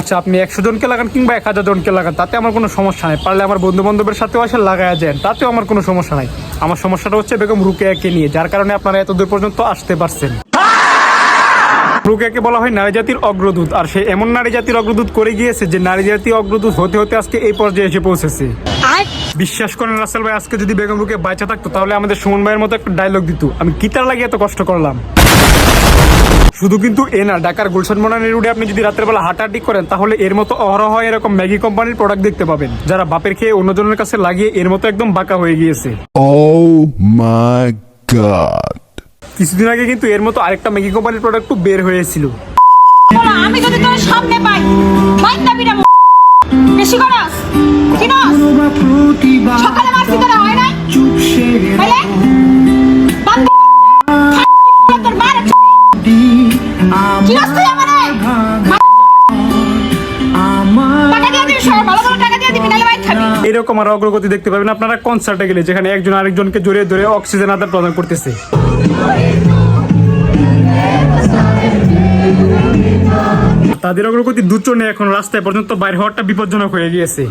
আচ্ছা আপনি একশো জনকে লাগান কিংবা এক হাজার জনকে লাগান তাতে আমার কোনো সমস্যা নাই। পারলে আমার বন্ধু বান্ধবের সাথেও আসে লাগায়া যান তাতেও আমার কোনো সমস্যা নাই। আমার সমস্যাটা হচ্ছে বেগম রুকেয়াকে নিয়ে যার কারণে আপনারা এত দূর পর্যন্ত আসতে পারছেন। বলা হয় নারী জাতির অগ্রদূত আর সে এমন নারী জাতির অগ্রদূত করে গিয়েছে যে নারী জাতির অগ্রদূত হতে হতে আজকে এই পর্যায়ে এসে পৌঁছেছে। বিশ্বাস করেন রাসেল ভাই আজকে যদি বেগম রুকে বাঁচা থাকতো তাহলে আমাদের সুমন ভাইয়ের মতো একটা ডায়লগ দিত। আমি গিটার লাগিয়ে এত কষ্ট করলাম। শুধু কিন্তু এ না ঢাকার গুলশান মোনানি রোডে আপনি যদি রাতের বেলা হাঁটাহাঁটি করেন তাহলে এর মতো অহরহ এরকম ম্যাগি কোম্পানির প্রোডাক্ট দেখতে পাবেন। যারা বাপের খেয়ে অন্যজনের কাছে লাগিয়ে এর মতো একদম বাঁকা হয়ে গিয়েছে। Oh my god. কিছুদিন আগে কিন্তু এর মতো আরেকটা ম্যাগি কোম্পানির প্রোডাক্ট বের হয়েছিল। আমি যদি তোর সামনে পাই বেশি সকালে এরকম আর অগ্রগতি দেখতে পাবেন। আপনারা কনসার্টে গেলে যেখানে একজন আরেকজনকে জড়িয়ে ধরে অক্সিজেন আদান প্রদান করতেছে। তাদের অগ্রগতি দুচনে এখন রাস্তায় পর্যন্ত বাইরে হওয়াটা বিপজ্জনক হয়ে গিয়েছে।